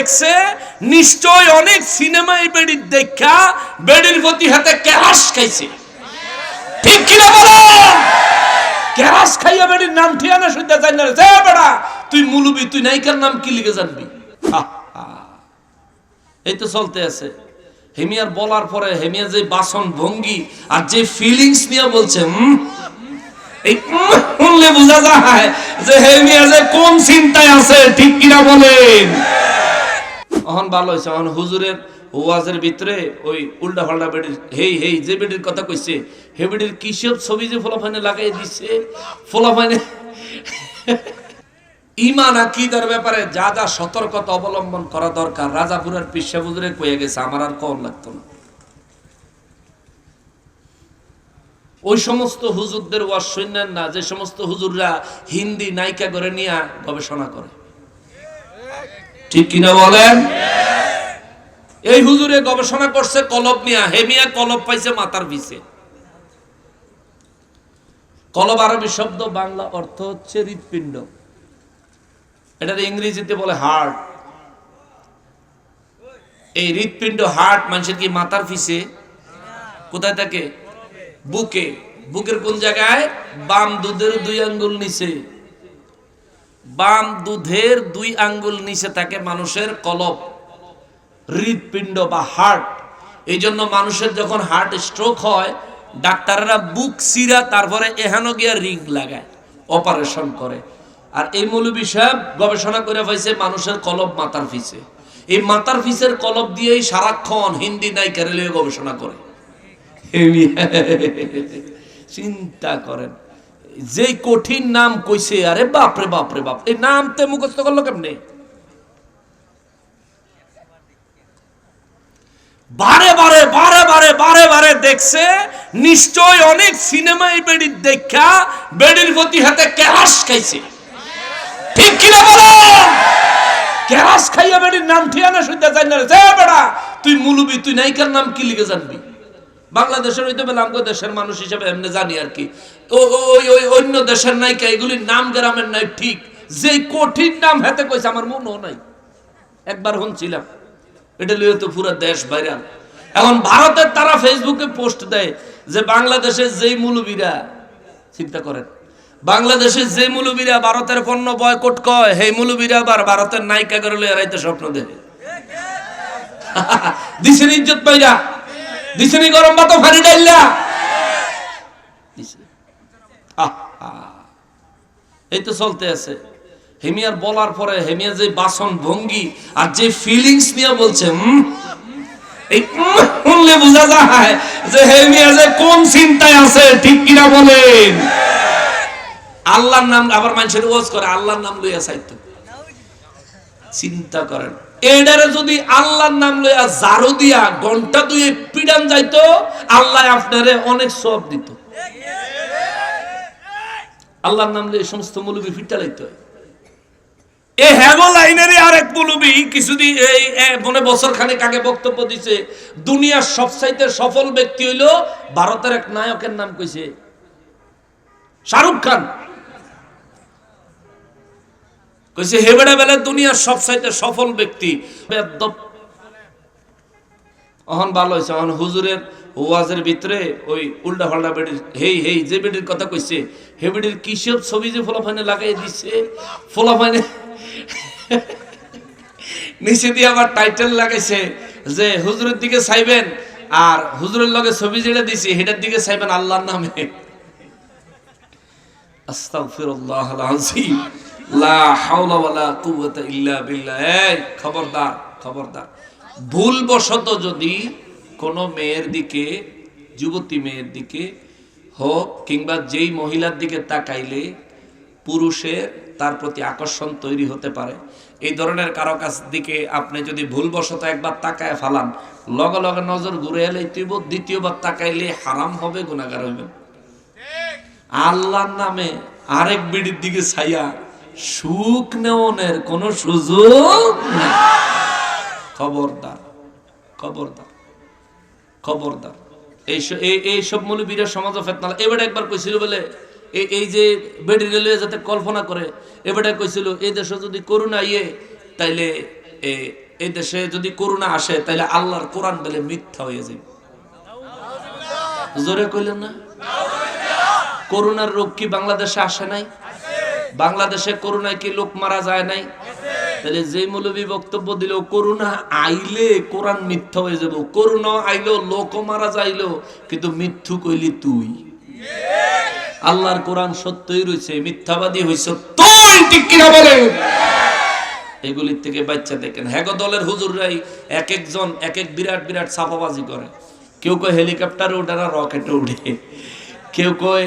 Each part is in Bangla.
দেখছে, নিশ্চয় অনেক সিনেমায় বেডির দেখা, বেডির প্রতি হাতে ক্যাশ খাইছে। ঠিক কিনা বলো? ক্যাশ খাইয়া বেডির নাম ঠিয়ানা শুনতে চাই না যা বেড়া, তুই মুলুবি, তুই নায়িকার নাম কি লিখে জানবি। এই তো চলতে আছে। হেমিয়ার বলার পরে হেমিয়া যে বাসন ভঙ্গি আর যে ফিলিংস নিয়ে বলছে, হুম? বোঝা যায় যে হেমিয়া যে কোন চিন্তায় আছে, ঠিক কিনা বলেন? অহন ভালো হয়েছে অহন হুজুরের ওয়াজের ভিতরে ওই উল্টা ফাল্টা বেডির হেই হেই, যে বেডির কথা কইছে, হে বেডির কিসব ছবি যে ফলাফাইনে লাগাই দিছে? ফলাফাইনে ইমান আকিদার ব্যাপারে যা যা সতর্কতা অবলম্বন করা দরকার, রাজাপুরের পিসা হুজুরে কয়ে গেছে, আমার আর কম লাগতো না। ওই সমস্ত হুজুরদের ওয়াজ শুনেন না, যে সমস্ত হুজুররা হিন্দি নায়িকা করে নিয়ে গবেষণা করে। ঠিক কিনা বলেন? এই হুজুরে গবেষণা করছে, কলব নিয়া হেমিয়া কলব পাইছে, মাথার পিছে। কলব আরবি শব্দ, বাংলা অর্থ হচ্ছে হৃৎপিণ্ড। এটা ইংরেজিতে বলে হার্ট। এই হৃৎপিণ্ড, হার্ট মানুষের কি মাথার পিছে? কোথায় থাকে? বুকে। বুকের কোন জায়গায়? বাম দুধের দুই আঙ্গুল নিচে। বাম দুধের দুই আঙ্গুল নিচে থাকে মানুষের কলব হৃদপিণ্ড বা হার্ট। এই জন্য মানুষের যখন হার্ট স্ট্রোক হয় ডাক্তাররা বুক সিরা তারপরে এহানো গিয়া রিং লাগায় অপারেশন করে। আর এই মৌলবী সাহেব গবেষণা করে পাইছে মানুষের কলব মাথার ফিসে এই মাথার ফিসের কলব দিয়েই সারাক্ষণ হিন্দি নায়িকা রেলওয়ে গবেষণা করে। চিন্তা করেন। যে কঠিন নাম কইছে, আরে বাপরে বাপরে বাপ এই নাম তে মুখস্থ করল কেমনে? বারে বারে বারে বারে বারে বারে দেখছে, নিশ্চয় অনেক সিনেমায় বেডির দেখা, বেডির প্রতি হাতে ক্যাশ খাইছে। ঠিক কিনা বলো? ক্যাশ খাইয়া বেডির নাম ঠিয়ানা শুনতে চাই না রে। বেড়া, তুই মুলুবি, তুই নায়িকার নাম কি লিখে জানবি? বাংলাদেশের হইতে পেলে আমগো দেশের মানুষ হিসেবে এমনি জানি আর কি। ওই ওই অন্য দেশের নায়িকা, এগুলির নাম গ্রামের নাই, ঠিক। যে কঠিন নাম হাতে কইছে, আমার মনও নাই। একবার শুনছিলাম, এটা লিয়ে তো পুরো দেশ ভাইরাল এখন ভারতের তারা ফেসবুকে পোস্ট দেয় যে বাংলাদেশের যেই মুলুবীরা, চিন্তা করেন, বাংলাদেশের যে মুলুবীরা ভারতের পণ্য বয়কট কয়, সেই মুলুবীরা আবার ভারতের নায়িকা করে লইয়া রাইতে স্বপ্ন দেখে। দিছেন ইজ্জত পাইরা। দিছেনি গরম ভাত ফানি। এই তো চলতে আছে। হেমিয়ার বলার পরে যে বাসন ভঙ্গি আর যে ফিলিংস নিয়ে বলছে শুনলে বোঝা যায় যে হেমিয়া যে কোন চিন্তায় আছে, ঠিক কিনা বলেন। আল্লাহর নাম আবার মানুষের ওয়াজ করে, আল্লাহর নাম লইয়া চাইতো। চিন্তা করেন। এডারে যদি আল্লাহর নাম লইয়া জারু দিয়া ঘণ্টা দুয়ে পিডান যাইতো, আল্লাহ আপনারে অনেক সব দিত। আল্লাহর নাম লইয়া সমস্ত মুলুবি ফিটা লাইতো এ হ্যাগো লাইনেরই আরেক মুলুবি, কিছুদিন এই মনে বছর খানেক আগে বক্তব্য দিছে, দুনিয়ার সবচাইতে সফল ব্যক্তি হইল ভারতের এক নায়কের নাম কইছে শাহরুখ খান। কইছে হেবেড়া বেলা দুনিয়ার সবচাইতে সফল ব্যক্তি। অহন ভালো হয়েছে অহন হুজুরের ওয়াজের ভিতরে ওই উল্টা ফাল্টা বেডির, হেই হেই, যে বেডির কথা কইছে, হে বেডির কিসব ছবি যে ফলাফাইনে লাগাই দিছে? ফলাফাইনে নিচে দিয়ে আবার টাইটেল লাগাইছে যে, হুজুরের দিকে চাইবেন আর হুজুরের লগে ছবি যেটা দিছে, হেটার দিকে চাইবেন আল্লাহর নামে। আস্তাগফিরুল্লাহ আল-আযীম। লা হাওলা ওয়ালা কুওয়াতা ইল্লা বিল্লাহ। এই খবরদার খবরদার। ভুলবশত যদি কোনো মেয়ের দিকে যুবতী মেয়ের দিকে হোক কিংবা যেই মহিলার দিকে তাকাইলে পুরুষের তার প্রতি আকর্ষণ তৈরি হতে পারে। এই ধরনের কারও কাছ দিকে আপনি যদি ভুলবশত একবার তাকায় ফালান লগে লগে নজর ঘুরে এলে তুইব দ্বিতীয়বার তাকাইলে হারাম হবে গুণাগার হইবেন। আল্লাহর নামে আরেক বিড়ির দিকে ছাইয়া সুখ নেওনের কোন সুযোগ। খবরদার খবরদার খবরদার। এই স- এই এই সব মৌলবীরা সমাজ ফেতনা এবারে একবার কইছিল বলে এই যে বেডি রেলওয়ে যাতে কল্পনা করে, এবারে কইছিল এই দেশে যদি করোনা ইয়ে তাইলে এই দেশে যদি করোনা আসে, তাইলে আল্লাহর কোরআন বলে মিথ্যা হয়ে যাবে জোরে কইলেন না? করোনার রোগ কি বাংলাদেশে আসে নাই? বাংলাদেশে করোনায় কি লোক মারা যায় নাই? তাহলে যে মৌলবী বক্তব্য দিল, করোনা আইলে কোরআন মিথ্যা হয়ে যাব, করোনা আইলো লোক মারা যাইলো, কিন্তু মিথ্যু কইলি তুই? আল্লাহর কোরআন সত্যই রয়েছে, মিথ্যাবাদী হইছ তুই, ঠিক কিনা বলে? এগুলির থেকে বাচ্চা দেখেন। হ্যাগো দলের হুজুররাই এক একজন, এক এক বিরাট বিরাট ছাপাবাজি করে। কেউ কয় হেলিকপ্টারে উঠে না, রকেটে উঠে কেউ কয়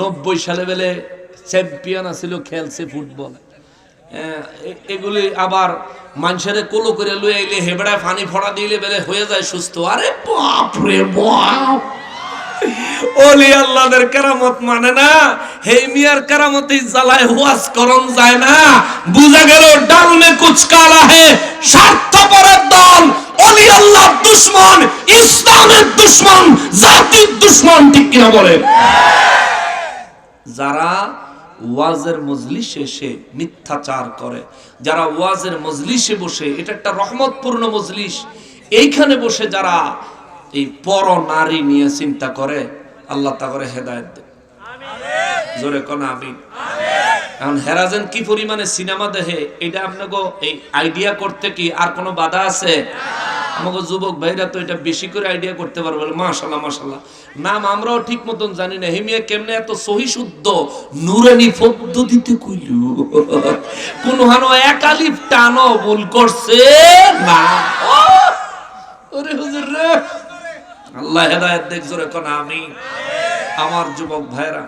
নব্বই সালে বেলে চ্যাম্পিয়ন আছিল খেলছে ফুটবল। হ্যাঁ, এগুলি আবার মানুষের কোলো করে লুয়ে আইলে হেবড়ায় পানি ফড়া দিলে বেলে হয়ে যায় সুস্থ। আরে বাপ রে বাপ! ওলি আল্লাহদের কেরামত মানে না হে মিয়ার কেরামতি জ্বালায় ওয়াজ করন যায় না। বুঝা গেল ডাল মে কুচ কালা হে স্বার্থপরের দল। ওলি আল্লাহ দুশ্মন ইসলামের দুশ্মন জাতির দুশ্মন ঠিক কিনা বলেন? যারা ওয়াজের মজলিসে সে মিথ্যাচার করে। যারা ওয়াজের মজলিসে বসে এটা একটা রহমতপূর্ণ মজলিস। এইখানে বসে যারা এই পর নারী নিয়ে চিন্তা করে আল্লাহ তা করে হেদায়ত দেয় জোরে কোন আমিন। এখন হেরাজেন কি পরিমাণে সিনেমা দেখে এটা আপনাকে এই আইডিয়া করতে কি আর কোনো বাধা আছে? আমাকে যুবক ভাইরা তো এটা বেশি করে আইডিয়া করতে পারবে মাশাল্লাহ মাশাল্লাহ নাম আমরাও ঠিক মতন জানি না। হেমিয়া কেমনে এত সহি শুদ্ধ নুরানি পদ্ধতিতে কইল? কোন হানো একালিফ টানো ভুল করছে? না। ওরে হুজুর রে। আল্লাহ হেদায়েত দেখ জোরে কোন আমি আমার যুবক ভাইরা